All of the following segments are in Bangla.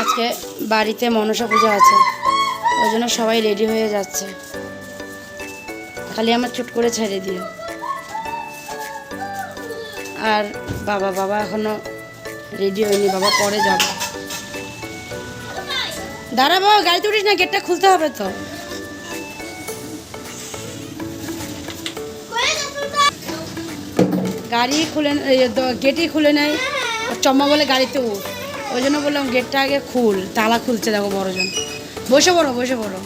আজকে বাড়িতে মনসা পুজো আছে, ওই জন্য সবাই রেডি হয়ে যাচ্ছে। খালি আমার চুট করে ছেড়ে দিও। আর বাবা বাবা এখনও রেডি হয়নি, বাবা পরে যাবে। দাঁড়াবো, গাড়িতে উঠিস না, গেটটা খুলতে হবে তো। গাড়ি খুলে গেটই খুলে নেয় চম্মা বলে গাড়িতে উঠ। ওই জন্য বললাম, গেটটা আগে খুল, তালা খুলছে দেখো বড়জন। বসে পড়ো বসে পড়ো।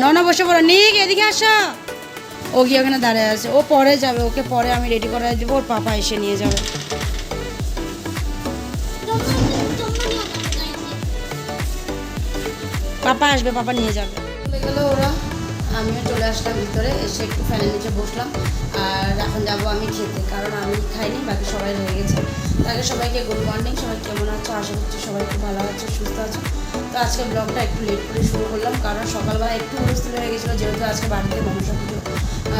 ন বসে পড়ো। নিক, এদিকে আসো। ও গিয়ে ওখানে দাঁড়িয়ে আছে। ও পরে যাবে, ওকে পরে আমি রেডি করে দেবো, ওর পাপা এসে নিয়ে যাবে। পাপা আসবে, পাপা নিয়ে যাবে। ওরা। আমিও চলে আসলাম ভিতরে, এসে একটু ফ্যানের নিচে বসলাম। আর এখন যাব আমি খেতে, কারণ আমি খাইনি, বাকি সবাই রয়ে গেছে। তাকে সবাইকে গুড মর্নিং সবাই কেমন আছো? আশা করছি সবাই খুব ভালো আছো, সুস্থ আছো। তো আজকে ব্লগটা একটু লেট করে শুরু করলাম, কারণ সকালবেলা একটু উপস্থিত হয়ে গেছিল, যেহেতু আজকে বাড়িতে মনসা পুজো।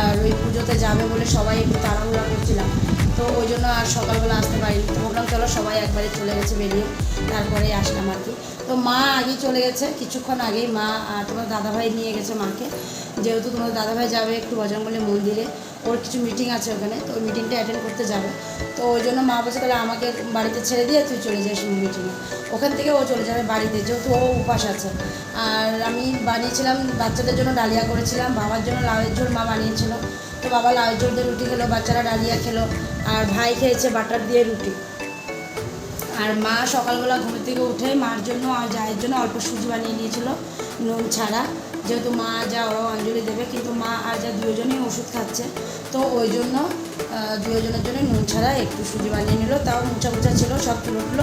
আর ওই পুজোতে যাবে বলে সবাই একটু তাড়াহুড়া করছিলাম। তো ওই জন্য আর সকালবেলা আসতে পারিনি। তো ভাবলাম চলো সবাই একবারে চলে গেছে বেরিয়ে তারপরে আসলাম আর কি। তো মা আগেই চলে গেছে, কিছুক্ষণ আগেই মা আর তোমার দাদাভাই নিয়ে গেছে মাকে। যেহেতু তোমার দাদাভাই যাবে একটু বজরঙ্গলী মন্দিরে, ওর কিছু মিটিং আছে ওখানে, তো ওই মিটিংটা অ্যাটেন্ড করতে যাবে। তো ওই জন্য মা বলছে তাহলে আমাকে বাড়িতে ছেড়ে দিয়ে তুই চলে যাস মিটিংয়ে ওখান থেকে ও চলে যাবে বাড়িতে, যেহেতু ও উপাস আছে। আর আমি বানিয়েছিলাম বাচ্চাদের জন্য ডালিয়া করেছিলাম, বাবার জন্য লাউয়ের ঝোল মা বানিয়েছিল। তো বাবা লাউয়ের ঝোল দিয়ে রুটি খেলো, বাচ্চারা ডালিয়া খেলো, আর ভাই খেয়েছে বাটার দিয়ে রুটি। আর মা সকালবেলা ঘুম থেকে উঠে মার জন্য আর জায়ের জন্য অল্প সুজি বানিয়ে নিয়েছিল নুন ছাড়া। যেহেতু মা যা ওরাও অঞ্জলি দেবে, কিন্তু মা আর যা দুজনেই ওষুধ খাচ্ছে। তো ওই জন্য দুজনের জন্য নুন ছাড়া একটু সুজি বানিয়ে নিল। তাও মুছা মুছা ছিল, সব তুলে উঠল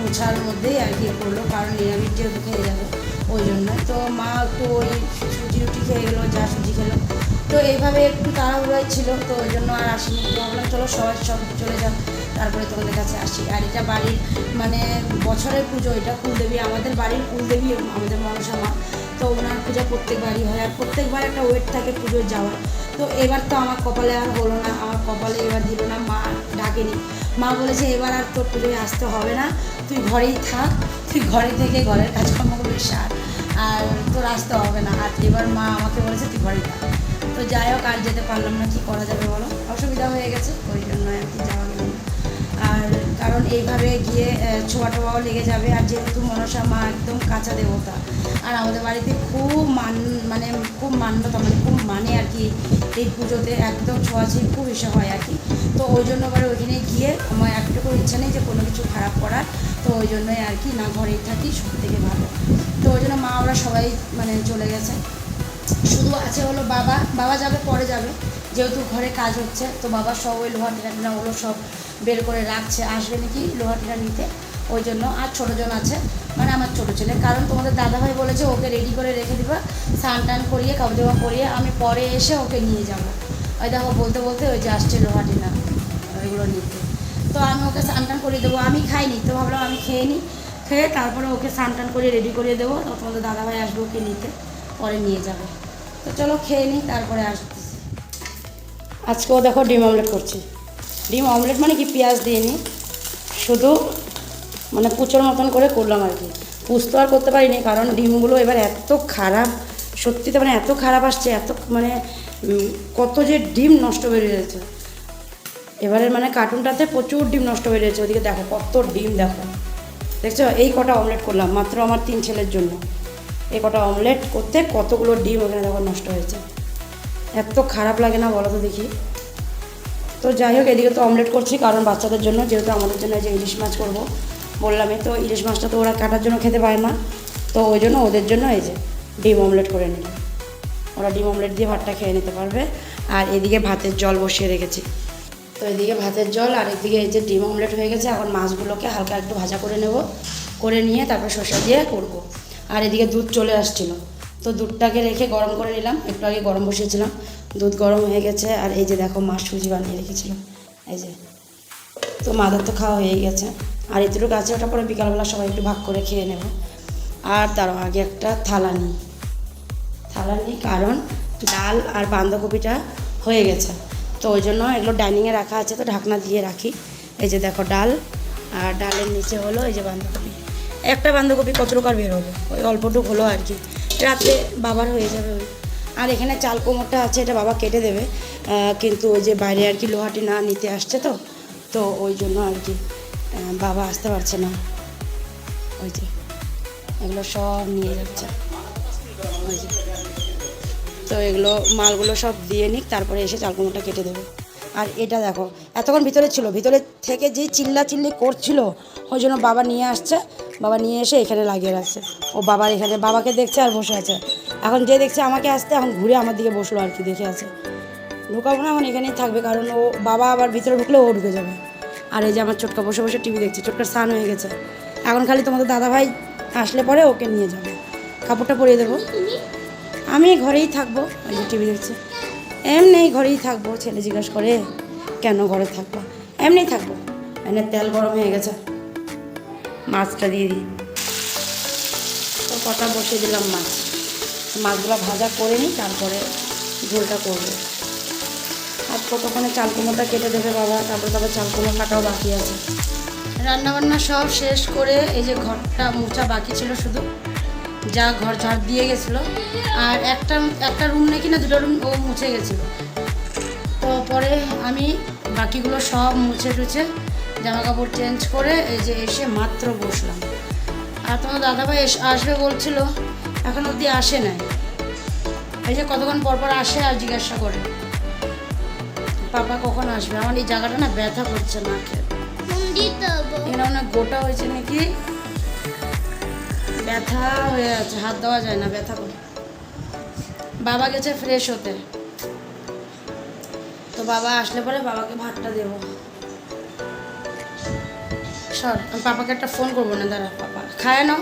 মুছার মধ্যেই আর কি করল, কারণ নিরামিষ যেহেতু খেয়ে যাবে ওই জন্য তো মা একটু ওই সুজি রুটি খেয়ে গেলো, যা সুজি খেলো। তো এইভাবে একটু তাড়াহুড়োয় ছিল, তো ওই জন্য আর আসিনি। তো ভাবলাম, চলো সবাই সব চলে যাও তারপরে তোমাদের কাছে আসি। আর এটা বাড়ির মানে বছরের পুজো, এটা কুলদেবী, আমাদের বাড়ির কুলদেবী আমাদের মনসা মা। তো ওনার পূজা প্রত্যেকবারই হয়, আর প্রত্যেকবার একটা ওয়েট থাকে পুজোর যাওয়ার। তো এবার তো আমার কপালে আর হলো না, আমার কপালে এবার দিল না, মা ডাকেনি। মা বলেছে, এবার আর তোর পুজোয় আসতে হবে না, তুই ঘরেই থাক, তুই ঘরে থেকে ঘরের কাজকর্মগুলো সার, আর তোর আসতে হবে না। আর এবার মা আমাকে বলেছে, তুই ঘরেই থাক। তো যাই হোক, আর যেতে পারলাম না, কি করা যাবে বলো? অসুবিধা হয়ে গেছে ওই জন্য আর কি যাওয়া গেল। আর কারণ এইভাবে গিয়ে ছোঁয়া টোয়াও লেগে যাবে। আর যেহেতু মনসা মা একদম কাঁচা দেবতা, আর আমাদের বাড়িতে খুব মান মানে খুব মান্যতা মানে খুব মানে আর কি এই পুজোতে। একদম ছোঁয়াছুঁই খুব ইসে হয় আর কি। তো ওই জন্য এবার ওইখানে গিয়ে আমার একটুকু ইচ্ছা নেই যে কোনো কিছু খারাপ করার। তো ওই জন্যই আর কি না ঘরেই থাকি, সব থেকে ভালো। তো ওই জন্য মা, ওরা সবাই মানে চলে গেছে। শুধু আছে হলো বাবা। বাবা যাবে, পরে যাবে। যেহেতু ঘরে কাজ হচ্ছে, তো বাবা সব ওই লোহা টিনা ওগুলো সব বের করে রাখছে, আসবে নাকি লোহা টিনা নিতে? ওই জন্য আর ছোটো জন আছে মানে আমার ছোটো ছেলে। কারণ তোমাদের দাদাভাই বলেছে, ওকে রেডি করে রেখে দিবা, স্নান টান করিয়ে কাপড় জামা করিয়ে, আমি পরে এসে ওকে নিয়ে যাব। ওই দেখো, বলতে বলতে ওই যে আসছে লোহা টিনা ওইগুলো নিতে। তো আমি ওকে স্নান টান করিয়ে দেবো, আমি খাইনি, তো ভাবলাম আমি খেয়ে নিই খেয়ে তারপরে ওকে স্নান টান করিয়ে রেডি করিয়ে দেবো তোমাদের দাদাভাই আসবে ওকে নিতে, পরে নিয়ে যাবে। তো চলো খেয়ে নিই তারপরে আসতেছি আজকেও দেখো ডিম অমলেট করছি। ডিম অমলেট মানে কি? পেঁয়াজ দিয়ে নিই শুধু মানে কুচোর মতন করে করলাম আর কি। পুস্ত আর করতে পারিনি, কারণ ডিমগুলো এবার এত খারাপ, সত্যিতে মানে এত খারাপ আসছে, এত মানে কত যে ডিম নষ্ট হয়ে রয়েছে এবারের মানে কার্টুনটাতে প্রচুর ডিম নষ্ট হয়ে রয়েছে ওদিকে দেখো কত ডিম দেখো। দেখছ? এই কটা অমলেট করলাম, মাত্র আমার তিন ছেলের জন্য। এই কটা অমলেট করতে কতগুলো ডিম ওখানে দেখো নষ্ট হয়েছে। এত খারাপ লাগে না বলো তো দেখি। তো যাই হোক, এদিকে তো অমলেট করছি কারণ বাচ্চাদের জন্য, যেহেতু আমাদের জন্য যে ইলিশ মাছ করব। বললামই তো ইলিশ মাছটা তো ওরা কাটার জন্য খেতে পারে না। তো ওই জন্য ওদের জন্য এই যে ডিম অমলেট করে নিলাম। ওরা ডিম অমলেট দিয়ে ভাতটা খেয়ে নিতে পারবে। আর এদিকে ভাতের জল বসিয়ে রেখেছি। তো এদিকে ভাতের জল আর এদিকে এই যে ডিম অমলেট হয়ে গেছে, এখন মাছগুলোকে হালকা একটু ভাজা করে নেব। করে নিয়ে তারপর শসা দিয়ে করব। আর এদিকে দুধ চলে আসছিল। তো দুধটাকে রেখে গরম করে নিলাম। একটু আগে গরম বসিয়েছিলাম। দুধ গরম হয়ে গেছে, আর এই যে দেখো মা সুজি বানিয়ে রেখেছিলাম এই যে। তো মাদার তো খাওয়া হয়ে গেছে। আর এতটুকু গাছে ওটা পরে বিকালবেলা সবাই একটু ভাগ করে খেয়ে নেব। আর তার আগে একটা থালা নিই। থালা নিই, কারণ ডাল আর বাঁধাকপিটা হয়ে গেছে। তো ওই জন্য এগুলো ডাইনিংয়ে রাখা আছে, তো ঢাকনা দিয়ে রাখি। এই যে দেখো ডাল, আর ডালের নিচে হলো এই যে বাঁধাকপি। একটা বাঁধাকপি কত টাকার বের হবে ওই অল্পটুক হলো আর কি। রাতে বাবার হয়ে যাবে ওই। আর এখানে চাল কোমরটা আছে, এটা বাবা কেটে দেবে। কিন্তু ওই যে বাইরে আর কি লোহাটি না নিতে আসছে তো তো ওই জন্য আর কি বাবা আসতে পারছে না। ওই যে, এগুলো সব নিয়ে যাচ্ছে। ওই যে, তো এগুলো মালগুলো সব দিয়ে নিক, তারপরে এসে চাল কুমড়োটা কেটে দেবে। আর এটা দেখো, এতক্ষণ ভিতরে ছিল, ভিতরে থেকে যেই চিল্লা চিল্লি করছিল, ওই জন্য বাবা নিয়ে আসছে। বাবা নিয়ে এসে এখানে লাগিয়ে রাখছে। ও বাবার এখানে, বাবাকে দেখছে আর বসে আছে। এখন যে দেখছে আমাকে আসতে, এখন ঘুরে আমার দিকে বসল আর কি, দেখে আছে। ঢুকাবো না, এখন এখানেই থাকবে, কারণ ও বাবা আবার ভিতরে ঢুকলে ও ঢুকে যাবে। আর এই যে আমার ছোটকা বসে বসে টিভি দেখছে, ছোটকার স্নান হয়ে গেছে। এখন খালি তোমাদের দাদা ভাই আসলে পরে ওকে নিয়ে যাবে। কাপড়টা পরিয়ে দেবো। আমি ঘরেই থাকব ওই যে টিভি দেখছি। এমনি ঘরেই থাকব, ছেলে জিজ্ঞেস করে, কেন ঘরে থাকব? এমনি থাকব। এনে তেল গরম হয়ে গেছে। মাছটা দিয়ে দিই। তো কটা বসিয়ে দিলাম মাছ। মাছগুলো ভাজা করে নিই, তারপরে ঝোলটা করব। আর কতক্ষণে চাল কুমোটা কেটে দেবে বাবা? তারপরে তারপর চাল কুমড়ো কাটাও বাকি আছে। রান্নাবান্না সব শেষ করে এই যে ঘরটা মোছা বাকি ছিল, শুধু যা ঘর ঝাড় দিয়ে গেছিল। আর একটা একটা রুম নাকি না দুটো রুম ও মুছে গেছিল। তো পরে আমি বাকিগুলো সব মুছে টুছে জামা কাপড় চেঞ্জ করে এই যে এসে মাত্র বসলাম। আর তোমার দাদাভাই এস আসবে বলছিল এখন অবধি আসে নাই। এই যে কতক্ষণ পর পর আসে আর জিজ্ঞাসা করে। পাপা কখন আসবে? আমার এই জায়গাটা না ব্যথা করছে না এখানে অনেক গোটা হয়েছে নাকি? ব্যথা হয়ে আছে হাত দেওয়া যায় না ব্যথা করে। বাবা গেছে ফ্রেশ হতে। তো বাবা আসলে পরে বাবাকে ভাতটা দেবো। সর, আমি পাপাকে একটা ফোন করব না, দাঁড়া, পাপা। খায় নাও।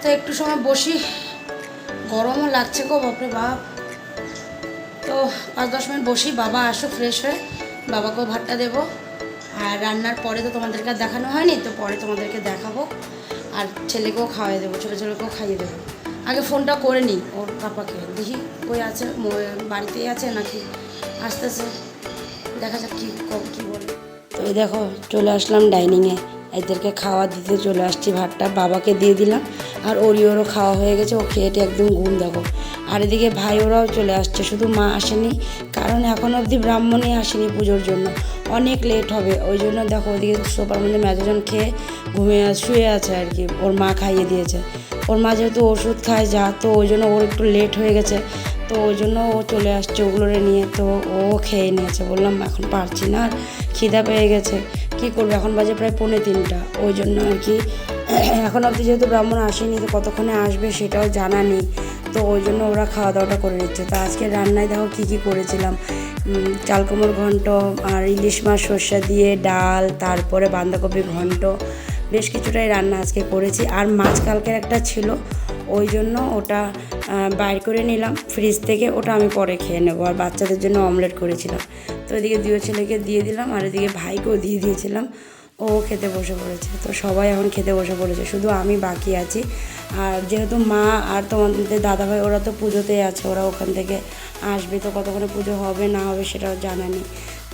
তো একটু সময় বসি। গরমও লাগছে গো, বাপরে বাপ। তো পাঁচ দশ মিনিট বসি, বাবা আসো ফ্রেশ হয়ে। বাবাকেও ভাতটা দেবো। আর রান্নার পরে তো তোমাদেরকে দেখানো হয়নি, তো পরে তোমাদেরকে দেখাবো। আর ছেলেকেও খাওয়াই দেবো, ছোটো ছেলেকেও খাইয়ে দেবো। আগে ফোনটা করে নিই, ওর পাপাকে। দেখি কই আছে বাড়িতেই আছে নাকি? আসতেছে। দেখা যাক কী কী বলে। তো এই দেখো, চলে আসলাম ডাইনিংয়ে এদেরকে খাওয়া দিতে চলে আসছি, ভাতটা বাবাকে দিয়ে দিলাম। আর ওরি ওরও খাওয়া হয়ে গেছে, ও খেয়েটে একদম ঘুম, দেখো। আর এদিকে ভাই ওরাও চলে আসছে, শুধু মা আসেনি। কারণ এখন অবধি ব্রাহ্মণই আসেনি পুজোর জন্য। অনেক লেট হবে, ওই জন্য দেখো ওদিকে সোফার মধ্যে মেজজন খেয়ে ঘুমিয়ে শুয়ে আছে আর কি। ওর মা খাইয়ে দিয়েছে। ওর মা যেহেতু ওষুধ খায় যা, তো ওই জন্য ওর একটু লেট হয়ে গেছে। তো ওই জন্য ও চলে আসছে ওগুলোরে নিয়ে। তো ও খেয়ে নিয়েছে, বললাম এখন পারছি না, আর খিদা পেয়ে গেছে। কি করবে? এখন বাজে প্রায় পৌনে তিনটা। ওই জন্য আর কি এখন অবধি যেহেতু ব্রাহ্মণ আসেনি, তো কতক্ষণে আসবে সেটাও জানা নেই। তো ওই জন্য ওরা খাওয়া দাওয়াটা করে নিচ্ছে। তো আজকে রান্নায় দেখো কী কী করেছিলাম। চালকুমড় ঘন্ট আর ইলিশ মাছ, সর্ষা দিয়ে ডাল, তারপরে বাঁধাকপি ঘন্ট, বেশ কিছুটাই রান্না আজকে করেছি। আর মাছ কালকের একটা ছিল ওই জন্য ওটা বাইর করে নিলাম। ফ্রিজ থেকে ওটা আমি পরে খেয়ে নেব। আর বাচ্চাদের জন্য অমলেট করেছিলাম। তো এদিকে দুই ছেলেকে দিয়ে দিলাম আর এদিকে ভাইকেও দিয়ে দিয়েছিলাম। ও খেতে বসে পড়েছে। তো সবাই এখন খেতে বসে পড়েছে। শুধু আমি বাকি আছি। আর যেহেতু মা আর তোমাদের দাদাভাই, ওরা তো পুজোতেই আছে। ওরা ওখান থেকে আসবে। তো কতক্ষণে পুজো হবে, না হবে সেটাও জানা নেই।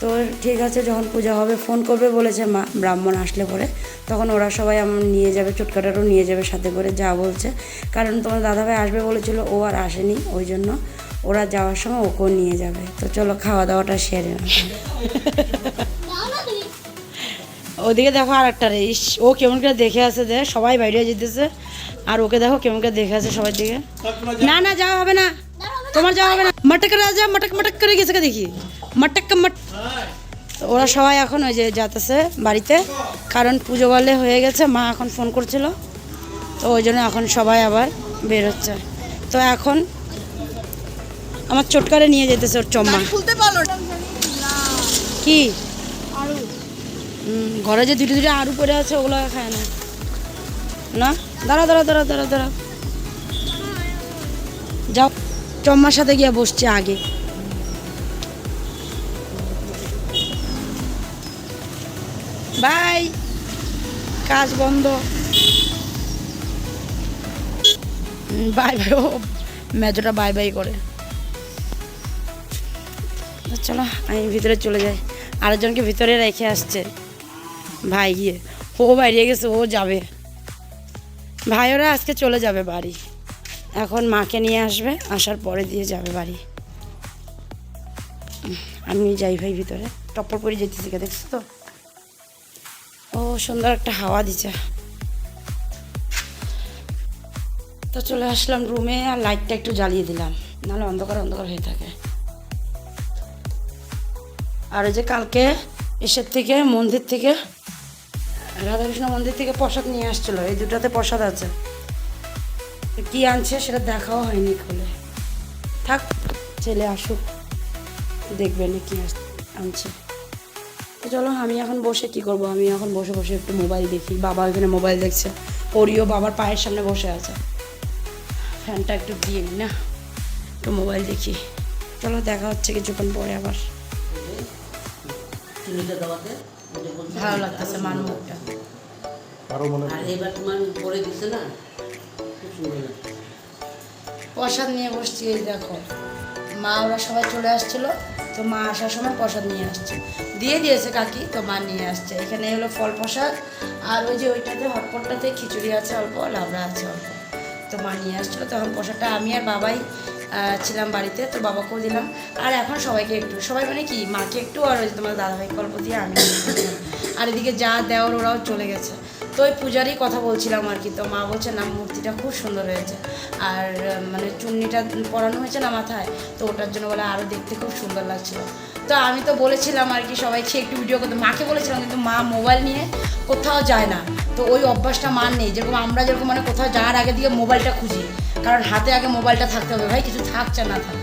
তো ঠিক আছে, যখন পূজা হবে ফোন করবে, বলেছে মা, ব্রাহ্মণ আসলে পরে। তখন ওরা সবাই আমার নিয়ে যাবে, চুটকাটারও নিয়ে যাবে, সাথে করে যা বলছে। কারণ তোমার দাদাভাই আসবে বলেছিল, ও আর আসেনি, ওই জন্য ওরা যাওয়ার সময় ওকেও নিয়ে যাবে। তো চলো খাওয়া দাওয়াটা সেরে ওদিকে দেখো আর একটা রে ও কেমন করে দেখে আছে দে সবাই বাইরে যেতেছে। আর ওকে দেখো কেমন করে দেখে আছে সবার দিকে। না না, যাওয়া হবে না। তোমার যাওয়া হবে না। মটক রাজা মটক মটক করে গেছে দেখি? মটক, মট ওরা সবাই এখন ওই যে যাতেছে বাড়িতে কারণ পুজো বলে হয়ে গেছে মা এখন ফোন করছিল। তো ওই জন্য এখন সবাই আবার বের হচ্ছে। তো এখন আমার চটকারে নিয়ে যেতেছে ওর চম্মা। কি? ঘরে যে দুটো দুটো আরু পড়ে আছে ওগুলো খায় না। না? দাঁড়া দাঁড়া দাঁড়া দাঁড়া দাঁড়া। যাও। চম্মার সাথে গিয়ে বসছে আগে। বাই। কাজ বন্ধ। বাই বাই, ও মেজোটা বাই বাই করে। চলো, আমি ভিতরে চলে যাই। আরেকজনকে ভিতরে রেখে আসছে। ভাই গিয়ে। ও বাইরে গেছে, ও যাবে। ভাই, ওরা আজকে চলে যাবে বাড়ি। এখন মাকে নিয়ে আসবে, আসার পরে দিয়ে যাবে বাড়ি। আমি যাই ভাই ভিতরে। টপ্পর পরে যেতেছি দেখছ তো? সুন্দর একটা হাওয়া দিচ্ছে তো চলে আসলাম রুমে আর লাইটটা একটু জ্বালিয়ে দিলাম। নাহলে অন্ধকার অন্ধকার হয়ে থাকে। আর ওই যে কালকে এসের থেকে মন্দির থেকে, রাধাকৃষ্ণ মন্দির থেকে প্রসাদ নিয়ে আসছিল। এই দুটাতে প্রসাদ আছে। কি আনছে সেটা দেখাও হয়নি খুলে। থাক ছেলে আসুক। দেখবেন কি আস- আনছে। তো চলো আমি এখন বসে কি করব? আমি এখন বসে বসে একটু মোবাইল দেখি। বাবা এখানে মোবাইল দেখছে। ওরিও বাবার পায়ের সামনে বসে আছে। ফ্যানটা একটু দিয়ে নি না? একটু মোবাইল দেখি। চলো দেখা হচ্ছে কিছুক্ষণ পরে আবার। ভালো লাগতেছে মান মুখটা। আরও মনে আর এবার তোমার পরে দিচ্ছে না? খুব সুন্দর লাগছে। প্রসাদ নিয়ে বসছি এই দেখো। মা, ওরা সবাই চলে আসছিল। তো মা আসার সময় প্রসাদ নিয়ে আসছে। দিয়ে দিয়েছে কাকি, তো মা নিয়ে আসছে। এখানে হলো ফল প্রসাদ। আর ওই যে ওইটাতে হটপটটাতে খিচুড়ি আছে অল্প লাবড়া আছে অল্প। তো মা নিয়ে আসছিল, তখন প্রসাদটা আমি আর বাবাই ছিলাম বাড়িতে, তো বাবাকেও দিলাম। আর এখন সবাইকে একটু, সবাই মানে কি, মাকে একটু আর ওই তোমার দাদাভাইকে অল্প দিয়ে আমি আর এদিকে যা দেওয়ার ওরাও চলে গেছে। তো ওই পূজারই কথা বলছিলাম আর কি। তো মা বলছে, না, মূর্তিটা খুব সুন্দর হয়েছে। আর মানে চুন্নিটা পরানো হয়েছে না মাথায়, তো ওটার জন্য বলে আরও দেখতে খুব সুন্দর লাগছিল। তো আমি তো বলেছিলাম আর কি সবাই সবাইকে একটু ভিডিও করতে। মাকে বলেছিলাম, কিন্তু মা মোবাইল নিয়ে কোথাও যায় না। তো ওই অভ্যাসটা মান নেই। যেরকম আমরা যেরকম মানে কোথাও যাওয়ার আগে দিয়ে মোবাইলটা খুঁজি। কারণ হাতে আগে মোবাইলটা থাকতে হবে ভাই, কিছু থাকছে না, থাক।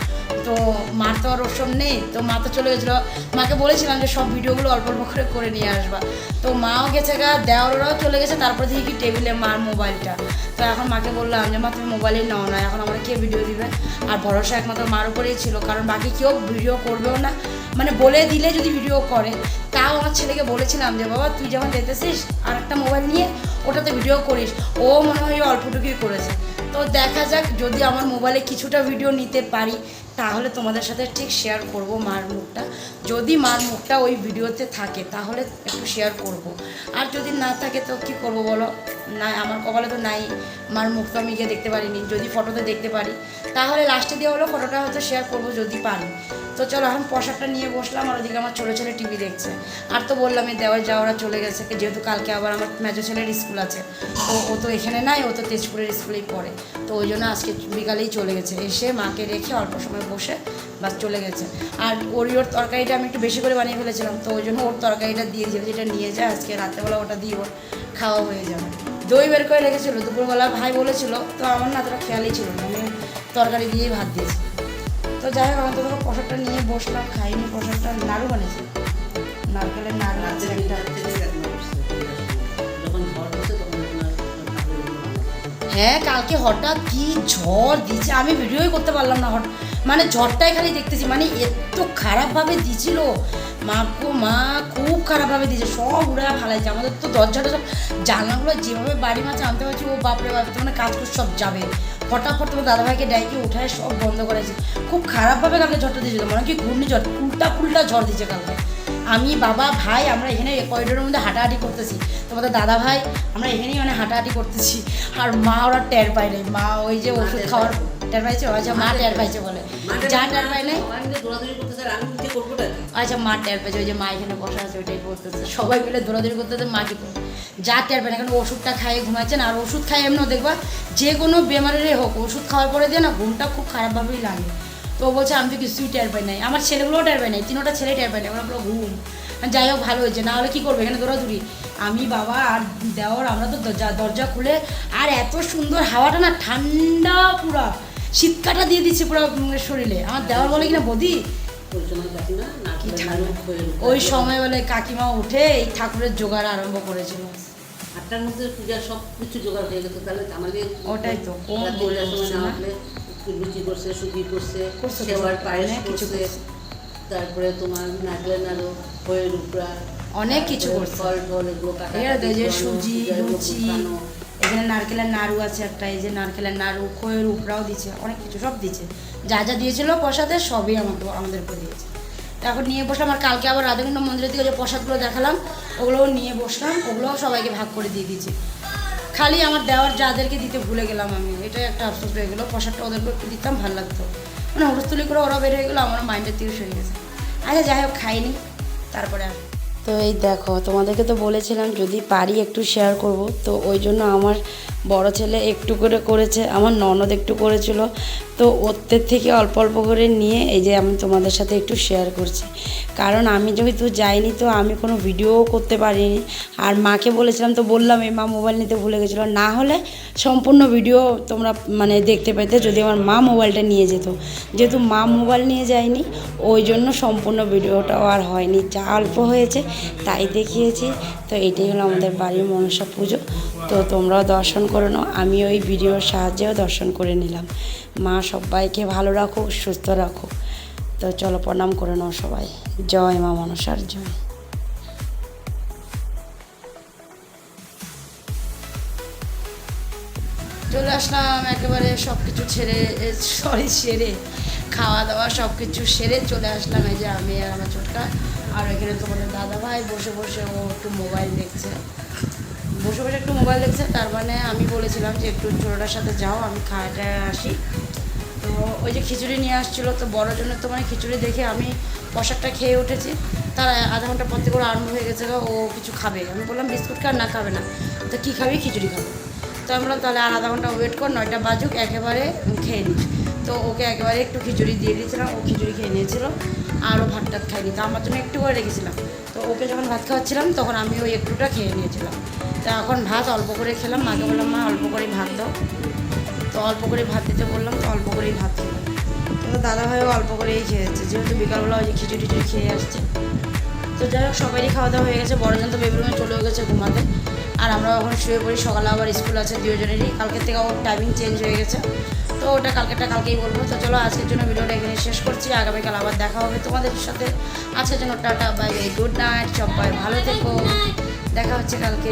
তো মার তো আর ওসব নেই, তো মা তো চলে গেছিল। মাকে বলেছিলাম যে সব ভিডিওগুলো অল্প অল্প করে করে নিয়ে আসবা। তো মাও গেছে গা দেওয়ারাও চলে গেছে, তারপর দেখি কি টেবিলে মার মোবাইলটা। তো এখন মাকে বললাম যে, মা, তুমি মোবাইলে নাও না, এখন আমার কে ভিডিও দিবে? আর ভরসা একমাত্র মার উপরেই ছিল, কারণ বাকি কেউ ভিডিও করবেও না। মানে বলে দিলে যদি ভিডিও করে, তাও আমার ছেলেকে বলেছিলাম যে, বাবা, তুই যখন যেতেছিস আর একটা মোবাইল নিয়ে, ওটাতে ভিডিও করিস। ও মনে হয় অল্পটুকুই করেছে। তো দেখা যাক, যদি আমার মোবাইলে কিছুটা ভিডিও নিতে পারি, তাহলে তোমাদের সাথে ঠিক শেয়ার করব মার মুখটা। যদি মার মুখটা ওই ভিডিওতে থাকে, তাহলে একটু শেয়ার করব। আর যদি না থাকে, তো কি করব বলো? না, আমার কপালে তো নাই। মার মুখটা আমি গিয়ে দেখতে পারিনি। যদি ফটোতে দেখতে পারি, তাহলে লাস্টে দিয়ে হলো ফটোটা হয়তো শেয়ার করব যদি পারি। তো চলো, এখন পোশাকটা নিয়ে বসলাম, আর ওদিকে আমার ছোটো ছেলে টিভি দেখছে। আর তো বললাম, এই দেওয়ার যাওয়ারা চলে গেছে যেহেতু কালকে আবার আমার মেজো ছেলের স্কুল আছে। তো ও তো এখানে নাই, ও তো তেজপুরের স্কুলেই পড়ে। তো ওই জন্য আজকে বিকালেই চলে গেছে। এসে মাকে রেখে অল্প সময় বসে বাস চলে গেছে। আর ওরই ওর তরকারিটা আমি একটু বেশি করে বানিয়ে ফেলেছিলাম, তো ওই জন্য ওর তরকারিটা দিয়ে যাবে যেটা নিয়ে যায় আজকে রাত্রেবেলা ওটা দিয়ে ওর খাওয়া হয়ে যাবে। দই বের করে রেখেছিল, দুপুরবেলা ভাই বলেছিল, তো আমার না তোরা খেয়ালই ছিল না, আমি তরকারি দিয়েই ভাত দিয়েছি। তো যাই হোক, আমি তো প্রসাদটা নিয়ে বসলাম, খাইনি প্রসাদটা নাড়ু বানিয়েছি নারকেলের নাড়ু আছে একটা। হ্যাঁ কালকে হঠাৎ কি ঝড় দিচ্ছে, আমি ভিডিওই করতে পারলাম না হঠাৎ মানে ঝড়টাই খালি দেখতেছি মানে এত খারাপভাবে দিছিল মা মা খুব খারাপভাবে দিয়েছে সব উড়ে ফালাইছে। আমাদের তো দরজাটা সব জানলাগুলো যেভাবে বাড়ি মাছ আনতে পারছি ও বাপরে বাপ তো মানে কাজ করে সব যাবে। ফটাফট তোমার দাদাভাইকে ডাইকে উঠায় সব বন্ধ করেছে। খুব খারাপভাবে কালকে ঝড়টা দিয়েছিল মনে কি ঘূর্ণিঝড় উল্টা পুল্টা ঝড় দিয়েছে কালকে। আমি বাবা ভাই আমরা এখানে করিডোরের মধ্যে হাঁটাহাঁটি করতেছি। তোমাদের দাদা ভাই আমরা এখানেই মানে হাঁটাহাঁটি করতেছি। আর মা ওরা টের পায় নাই। মা ওই যে ওষুধ খাওয়ার। টের পাইছে আচ্ছা মা টের পাইছে বলে যা টের নাই? আচ্ছা মা টের ওই যে মা এখানে বসা আছে ওইটাই করতেছে। সবাই মিলে দৌড়াদৌড়ি করতেছে মা কি করবে যা টের পায় না কারণ ওষুধটা খাইয়ে ঘুমাচ্ছেন আর ওষুধ খাই এমনও দেখবা যে কোনো বেমারেরই হোক ওষুধ খাওয়ার পরে দিয়ে না ঘুমটা খুব খারাপভাবেই লাগে। তো বলছে আমি তো কিছুই টের পাই নাই। আমার ছেলেগুলোও টের পাই নাই তিনোটা ছেলে টের পাই নাই। ওরা পুরো ঘুম। যাই হোক ভালো হয়েছে। না হলে কী করবে? এখানে দৌড়াদৌড়ি। আমি বাবা আর দেওয়ার আমরা তো দরজা দরজা খুলে আর এত সুন্দর হাওয়াটা না ঠান্ডা পুরা। শীতকাটা দিয়ে দিচ্ছে পুরো শরীরে আমার দেওয়ার বলে কিনা বদি ওই সময় বলে কাকিমা উঠে এই ঠাকুরের জোগাড় আরম্ভ করেছিল আটটার মধ্যে সব কিছু জোগাড় হয়ে গেছে তাহলে আমাদের ওটাই তো, কোন রাত সময় না না? উঠলে লুচি করছে সুজি সেবার পায়েস কিছু। তারপরে তোমার নাড়ু উপরা অনেক কিছু করছে। ফল এগুলো কাটা সুজি লুচি। এখানে নারকেলের নাড়ু আছে একটা, এই যে নারকেলের নাড়ু, খয়ের উপরাও দিচ্ছে, অনেক কিছু, সব দিচ্ছে। যা যা দিয়েছিল প্রসাদে সবই আমাকে, আমাদের আমাদেরকে দিয়েছে। এখন নিয়ে বসলাম, আর কালকে আবার রাধাকৃষ্ণ মন্দিরের দিকে যে প্রসাদগুলো দেখালাম, ওগুলোও নিয়ে বসলাম, ওগুলোও সবাইকে ভাগ করে দিয়ে দিয়েছি। খালি আমার দেওয়ার যাদেরকে দিতে ভুলে গেলাম আমি, এটাই একটা আফসোস হয়ে গেলো, প্রসাদটা ওদেরকে একটু দিতাম, ভালো লাগতো। মানে হুলস্থুলি করে ওরা বের হয়ে গেলো, আমার মাইন্ডের থেকে সরে গেছে। আচ্ছা যাই হোক, খাইনি, তারপরে আর তো এই দেখো, তোমাদেরকে তো বলেছিলাম যদি পারি একটু শেয়ার করব। তো ওই জন্য আমার বড় ছেলে একটু করে করেছে, আমার ননদ একটু করেছিল। তো ওদের থেকে অল্প অল্প করে নিয়ে এই যে আমি তোমাদের সাথে একটু শেয়ার করছি। কারণ আমি যেহেতু যাইনি, তো আমি কোনো ভিডিও করতে পারিনি। আর মাকে বলেছিলাম, তো বললাম, এই মা মোবাইল নিতে ভুলে গেছিল। না হলে সম্পূর্ণ ভিডিও তোমরা মানে দেখতে পেতে যদি আমার মা মোবাইলটা নিয়ে যেত। যেহেতু মা মোবাইল নিয়ে যায়নি, ওই জন্য সম্পূর্ণ ভিডিওটাও আর হয়নি। যা অল্প হয়েছে, তাই দেখিয়েছি। তো এটাই হলো আমাদের বাড়ির মনসা পুজো। তো তোমরাও দর্শন করে নাও। আমি ওই ভিডিওর সাহায্যেও দর্শন করে নিলাম। মা সবাইকে ভালো রাখো, সুস্থ রাখো। তো চলো প্রণাম করে নাও সবাই। জয় মা মনসার, জয়। চলে আসলাম একেবারে সব কিছু ছেড়ে সরি সেরে। খাওয়া দাওয়া সব কিছু সেরে চলে আসলাম। এই যে আমি আর আমার ছোটকা। আর এখানে তোমাদের দাদা ভাই বসে বসে ও একটু মোবাইল দেখছে। বসে বসে একটু মোবাইল দেখছে, তার মানে আমি বলেছিলাম যে একটু ছোটোটার সাথে যাও, আমি খাওয়াটা আসি। তো ওই যে খিচুড়ি নিয়ে আসছিল, তো বড় জন্য তো মানে খিচুড়ি দেখে আমি পোশাকটা খেয়ে উঠেছি। তার আধা ঘণ্টা পর থেকে আরম্ভ হয়ে গেছে ও কিছু খাবে। আমি বললাম, বিস্কুট খার না খাবে না। তো কী খাবি? খিচুড়ি খাব। তো আমি বললাম তাহলে আর আধা ঘণ্টা ওয়েট কর, নয়টা বাজুক, একেবারে খেয়ে নিস তো ওকে একেবারে একটু খিচুড়ি দিয়ে দিয়েছিলাম, ও খিচুড়ি খেয়ে নিয়েছিল, আর ও ভাত টাত খাইনি তো আমার জন্য একটু করে রেখেছিলাম। তো ওকে যখন ভাত খাওয়াচ্ছিলাম, তখন আমি ওই একটুটা খেয়ে নিয়েছিলাম। তো এখন ভাত অল্প করে খেলাম। মাকে বললাম, মা, অল্প করে ভাত দাও। তো অল্প করে ভাত দিতে বললাম, তো অল্প করেই ভাত খেলাম তো দাদা ভাইও অল্প করেই খেয়েছে যেহেতু বিকালবেলা ওই যে খিচুড়ি টিচুড়ি খেয়ে আসছে। তো যাই হোক, সবারই খাওয়া দাওয়া হয়ে গেছে। বড়জন তো বেডরুমে চলেও গেছে ঘুমাতে। আর আমরা এখন শুয়ে পড়ি। সকালে আবার স্কুল আছে দুজনেরই কালকের থেকে ওর টাইমিং চেঞ্জ হয়ে গেছে। তো ওটা কালকেরটা কালকেই বলব। তো চলো, আজকের জন্য ভিডিওটা এখানে শেষ করছি। আগামীকাল আবার দেখা হবে তোমাদের সাথে। আজকের জন্য tata bye bye good night সবাই ভালো থেকো। দেখা হচ্ছে কালকে।